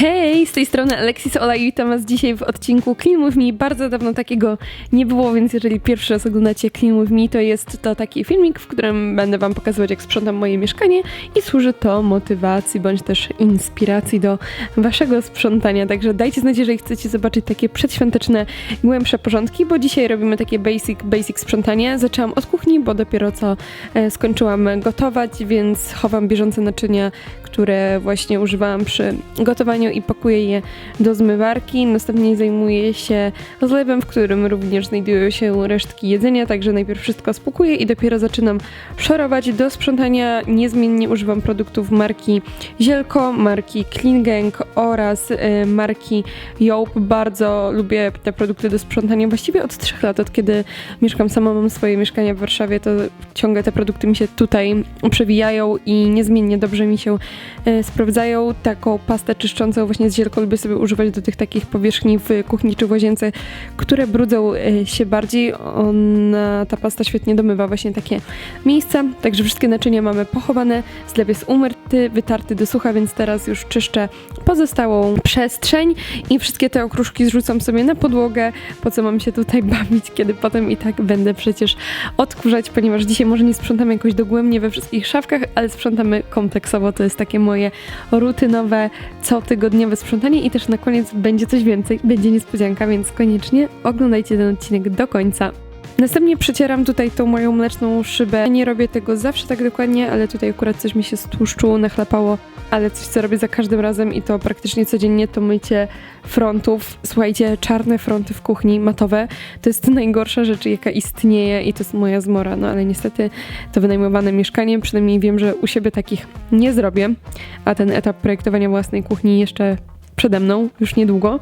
Hej, z tej strony Alexis Ola i witam was dzisiaj w odcinku Clean With Me. Bardzo dawno takiego nie było, więc jeżeli pierwszy raz oglądacie Clean With Me, to jest to taki filmik, w którym będę wam pokazywać, jak sprzątam moje mieszkanie i służy to motywacji bądź też inspiracji do waszego sprzątania. Także dajcie znać, jeżeli chcecie zobaczyć takie przedświąteczne, głębsze porządki, bo dzisiaj robimy takie basic, basic sprzątanie. Zaczęłam od kuchni, bo dopiero co e, skończyłam gotować, więc chowam bieżące naczynia, które właśnie używałam przy gotowaniu i pakuję je do zmywarki. Następnie zajmuję się zlewem, w którym również znajdują się resztki jedzenia, także najpierw wszystko spłukuję i dopiero zaczynam szorować. Do sprzątania niezmiennie używam produktów marki Zielko, marki Clean Gang oraz y, marki Joop. Bardzo lubię te produkty do sprzątania właściwie od trzech lat, od kiedy mieszkam sama, mam swoje mieszkanie w Warszawie, to ciągle te produkty mi się tutaj przewijają i niezmiennie dobrze mi się sprawdzają. Taką pastę czyszczącą właśnie z zielko lubię sobie używać do tych takich powierzchni w kuchni czy w łazience, które brudzą e, się bardziej. Ona, ta pasta świetnie domywa właśnie takie miejsca, także wszystkie naczynia mamy pochowane, zlew jest umyty, wytarty do sucha, więc teraz już czyszczę pozostałą przestrzeń i wszystkie te okruszki zrzucam sobie na podłogę, po co mam się tutaj bawić, kiedy potem i tak będę przecież odkurzać, ponieważ dzisiaj może nie sprzątamy jakoś dogłębnie we wszystkich szafkach, ale sprzątamy kompleksowo, to jest takie moje rutynowe, cotygodniowe sprzątanie i też na koniec będzie coś więcej, będzie niespodzianka, więc koniecznie oglądajcie ten odcinek do końca. Następnie przecieram tutaj tą moją mleczną szybę. Nie robię tego zawsze tak dokładnie, ale tutaj akurat coś mi się z tłuszczu nachlapało, ale coś co robię za każdym razem i to praktycznie codziennie to mycie frontów. Słuchajcie, czarne fronty w kuchni, matowe, to jest najgorsza rzecz jaka istnieje i to jest moja zmora, no ale niestety to wynajmowane mieszkanie, przynajmniej wiem, że u siebie takich nie zrobię, a ten etap projektowania własnej kuchni jeszcze przede mną, już niedługo.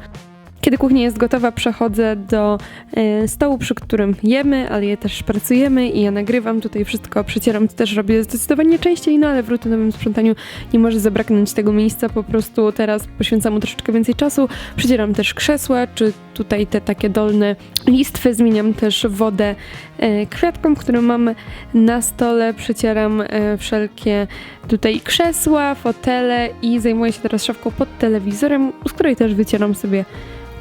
Kiedy kuchnia jest gotowa, przechodzę do e, stołu, przy którym jemy, ale je też pracujemy i ja nagrywam tutaj wszystko, przecieram, to też robię zdecydowanie częściej, no ale w rutynowym sprzątaniu nie może zabraknąć tego miejsca, po prostu teraz poświęcam mu troszeczkę więcej czasu, przecieram też krzesła, czy tutaj te takie dolne listwy, zmieniam też wodę e, kwiatką, którą mam na stole, przecieram e, wszelkie tutaj krzesła, fotele i zajmuję się teraz szafką pod telewizorem, z której też wycieram sobie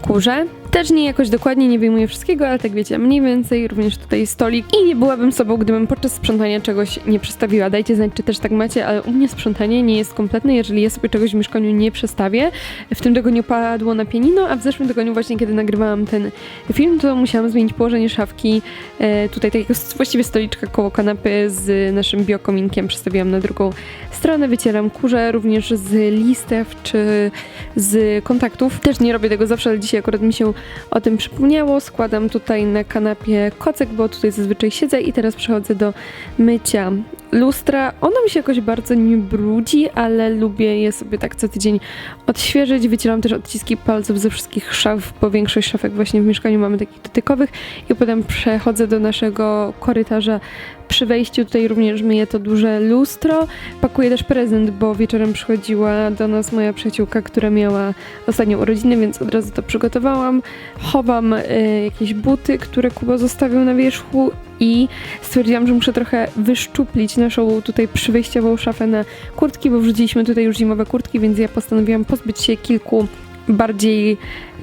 kurze. Też nie jakoś dokładnie nie wyjmuję wszystkiego, ale tak wiecie, mniej więcej, również tutaj stolik. I nie byłabym sobą, gdybym podczas sprzątania czegoś nie przestawiła. Dajcie znać, czy też tak macie, ale u mnie sprzątanie nie jest kompletne, jeżeli ja sobie czegoś w mieszkaniu nie przestawię. W tym tygodniu padło na pianino, a w zeszłym tygodniu właśnie, kiedy nagrywałam ten film, to musiałam zmienić położenie szafki. E, tutaj takiego właściwie stoliczka koło kanapy z naszym biokominkiem przestawiłam na drugą stronę. Wycieram kurze również z listew czy z kontaktów. Też nie robię tego zawsze, ale dzisiaj akurat mi się o tym przypomniało. Składam tutaj na kanapie kocek, bo tutaj zazwyczaj siedzę i teraz przechodzę do mycia lustra. Ono mi się jakoś bardzo nie brudzi, ale lubię je sobie tak co tydzień odświeżyć. Wycieram też odciski palców ze wszystkich szaf, bo większość szafek właśnie w mieszkaniu mamy takich dotykowych i potem przechodzę do naszego korytarza przy wejściu tutaj również myję to duże lustro. Pakuję też prezent, bo wieczorem przychodziła do nas moja przyjaciółka, która miała ostatnią urodziny, więc od razu to przygotowałam. Chowam y, jakieś buty, które Kuba zostawił na wierzchu i stwierdziłam, że muszę trochę wyszczuplić naszą tutaj przywejściową szafę na kurtki, bo wrzuciliśmy tutaj już zimowe kurtki, więc ja postanowiłam pozbyć się kilku bardziej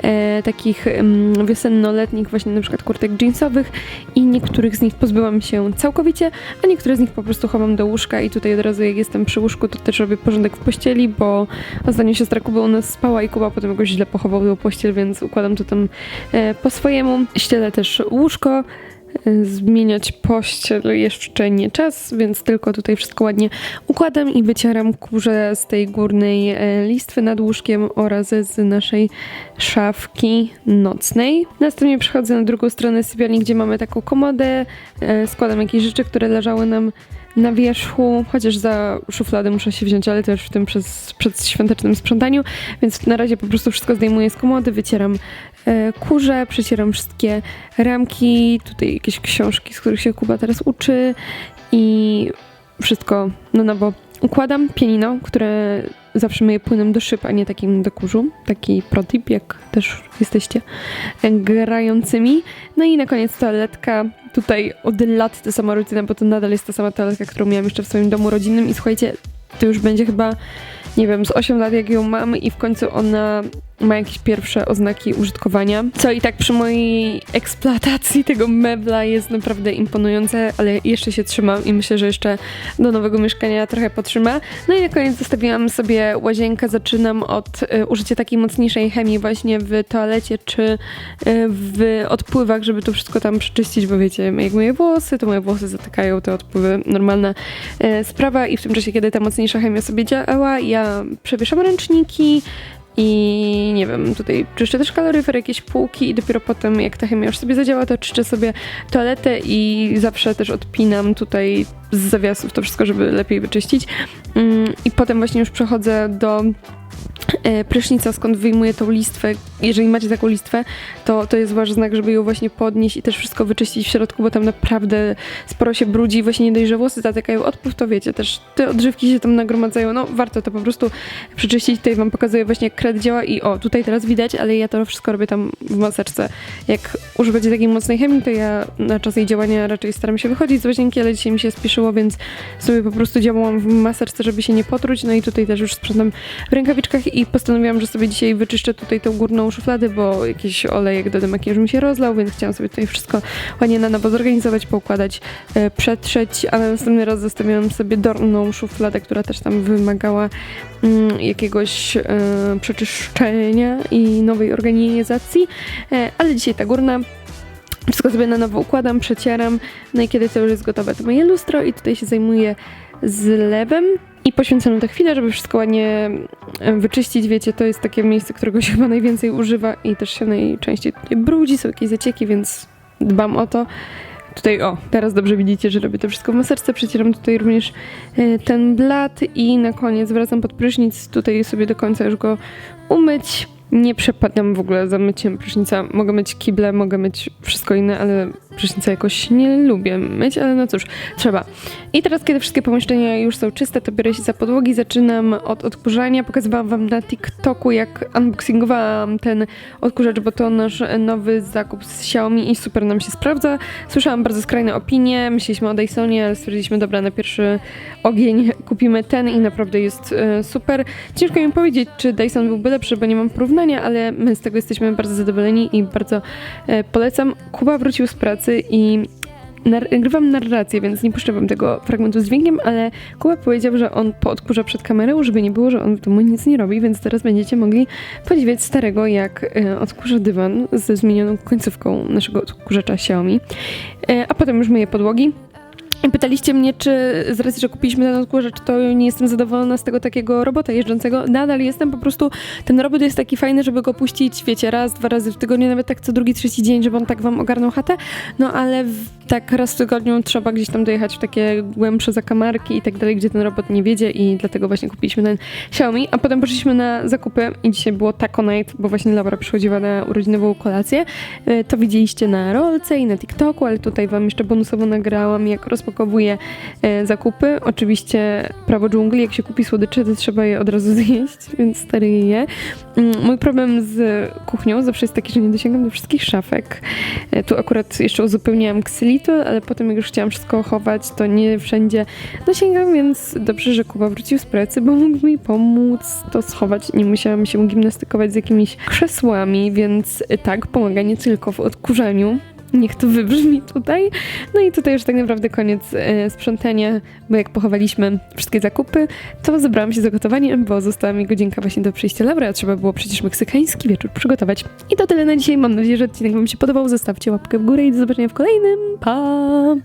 e, takich mm, wiosenno-letnich, właśnie na przykład kurtek jeansowych i niektórych z nich pozbyłam się całkowicie, a niektóre z nich po prostu chowam do łóżka i tutaj od razu jak jestem przy łóżku, to też robię porządek w pościeli, bo ostatnio siostra Kuba u nas spała i Kuba potem jakoś źle pochował do pościel, więc układam to tam e, po swojemu. Ścielę też łóżko, zmieniać pościel jeszcze nie czas, więc tylko tutaj wszystko ładnie układam i wycieram kurze z tej górnej e, listwy nad łóżkiem oraz z naszej szafki nocnej. Następnie przechodzę na drugą stronę sypialni, gdzie mamy taką komodę, e, składam jakieś rzeczy, które leżały nam na wierzchu, chociaż za szufladę muszę się wziąć, ale też w tym przez, przed świątecznym sprzątaniu, więc na razie po prostu wszystko zdejmuję z komody, wycieram kurze, przecieram wszystkie ramki, tutaj jakieś książki, z których się Kuba teraz uczy i wszystko no no bo układam pianino, które zawsze myję płynem do szyb, a nie takim do kurzu. Taki protip, jak też jesteście grającymi. No i na koniec toaletka. Tutaj od lat ta sama rutyna, bo to nadal jest ta sama toaletka, którą miałam jeszcze w swoim domu rodzinnym i słuchajcie, to już będzie chyba nie wiem, z 8 lat jak ją mam i w końcu ona ma jakieś pierwsze oznaki użytkowania, co i tak przy mojej eksploatacji tego mebla jest naprawdę imponujące, ale jeszcze się trzymam i myślę, że jeszcze do nowego mieszkania trochę potrzyma. No i na koniec zostawiłam sobie łazienkę, zaczynam od y, użycia takiej mocniejszej chemii właśnie w toalecie czy y, w odpływach, żeby to wszystko tam przeczyścić, bo wiecie, jak moje włosy, to moje włosy zatykają te odpływy, normalna y, sprawa i w tym czasie, kiedy ta mocniejsza chemia sobie działa, ja przewieszam ręczniki, i nie wiem, tutaj czyszczę też kaloryfer, jakieś półki i dopiero potem jak ta chemia już sobie zadziała, to czyszczę sobie toaletę i zawsze też odpinam tutaj z zawiasów to wszystko, żeby lepiej wyczyścić. Mm, I potem właśnie już przechodzę do prysznica, skąd wyjmuję tą listwę. Jeżeli macie taką listwę, to, to jest wasz znak, żeby ją właśnie podnieść i też wszystko wyczyścić w środku, bo tam naprawdę sporo się brudzi. Właśnie nie dość, że włosy zatykają odpływ, to wiecie, też te odżywki się tam nagromadzają. No warto to po prostu przeczyścić. Tutaj wam pokazuję właśnie jak kred działa i o, tutaj teraz widać, ale ja to wszystko robię tam w maseczce. Jak używacie takiej mocnej chemii, to ja na czas jej działania raczej staram się wychodzić z łazienki, ale dzisiaj mi się spieszyło, więc sobie po prostu działałam w maseczce, żeby się nie potruć. No i tutaj też już sprzątam w rękawiczkach i postanowiłam, że sobie dzisiaj wyczyszczę tutaj tą górną szufladę, bo jakiś olejek do makijażu mi się rozlał, więc chciałam sobie tutaj wszystko ładnie na nowo zorganizować, poukładać, e, przetrzeć, a na następny raz zostawiłam sobie dolną szufladę, która też tam wymagała mm, jakiegoś e, przeczyszczenia i nowej organizacji, e, ale dzisiaj ta górna. Wszystko sobie na nowo układam, przecieram, no i kiedy to już jest gotowe, to moje lustro i tutaj się zajmuję zlewem i poświęcam na to chwilę, żeby wszystko ładnie e, wyczyścić. Wiecie, to jest takie miejsce, którego się chyba najwięcej używa i też się najczęściej tutaj brudzi, są jakieś zacieki, więc dbam o to. Tutaj, o, teraz dobrze widzicie, że robię to wszystko w maseczce. Przecieram tutaj również e, ten blat i na koniec wracam pod prysznic. Tutaj sobie do końca już go umyć. Nie przepadam w ogóle za myciem prysznica. Mogę myć kible, mogę myć wszystko inne, ale prysznica jakoś nie lubię myć, ale no cóż, trzeba. I teraz, kiedy wszystkie pomieszczenia już są czyste, to biorę się za podłogi, zaczynam od odkurzania. Pokazywałam wam na TikToku, jak unboxingowałam ten odkurzacz, bo to nasz nowy zakup z Xiaomi i super nam się sprawdza. Słyszałam bardzo skrajne opinie, myśleliśmy o Dysonie, ale stwierdziliśmy, dobra, na pierwszy ogień kupimy ten i naprawdę jest e, super. Ciężko mi powiedzieć, czy Dyson byłby lepszy, bo nie mam porównania, ale my z tego jesteśmy bardzo zadowoleni i bardzo e, polecam. Kuba wrócił z pracy i nar- nagrywam narrację, więc nie puszczę wam tego fragmentu z dźwiękiem, ale Kuba powiedział, że on poodkurza przed kamerą, żeby nie było, że on w domu nic nie robi, więc teraz będziecie mogli podziwiać starego, jak e, odkurza dywan ze zmienioną końcówką naszego odkurzacza Xiaomi. E, a potem już myję podłogi. Pytaliście mnie, czy z racji, że kupiliśmy ten odkurzacz, to nie jestem zadowolona z tego takiego robota jeżdżącego. Nadal jestem, po prostu ten robot jest taki fajny, żeby go puścić, wiecie, raz, dwa razy w tygodniu, nawet tak co drugi, trzeci dzień, żeby on tak wam ogarnął chatę. No ale w, tak raz w tygodniu trzeba gdzieś tam dojechać w takie głębsze zakamarki i tak dalej, gdzie ten robot nie wiedzie i dlatego właśnie kupiliśmy ten Xiaomi, a potem poszliśmy na zakupy i dzisiaj było Taco Night, bo właśnie Laura przychodziła na urodzinową kolację. E, To widzieliście na rolce i na TikToku, ale tutaj wam jeszcze bonusowo nagrałam, jak rozpakowuję e, zakupy. Oczywiście prawo dżungli, jak się kupi słodycze, to trzeba je od razu zjeść, więc stary je. Mm, Mój problem z kuchnią zawsze jest taki, że nie dosięgam do wszystkich szafek. E, Tu akurat jeszcze uzupełniałam ksylitol, ale potem jak już chciałam wszystko chować, to nie wszędzie dosięgam, więc dobrze, że Kuba wrócił z pracy, bo mógł mi pomóc to schować. Nie musiałam się gimnastykować z jakimiś krzesłami, więc tak, pomaga nie tylko w odkurzaniu, Niech to wybrzmi tutaj. No i tutaj już tak naprawdę koniec e, sprzątania, bo jak pochowaliśmy wszystkie zakupy, to zabrałam się za gotowanie, bo została mi godzinka właśnie do przyjścia Laura, a trzeba było przecież meksykański wieczór przygotować. I to tyle na dzisiaj. Mam nadzieję, że odcinek Wam się podobał. Zostawcie łapkę w górę i do zobaczenia w kolejnym. Pa!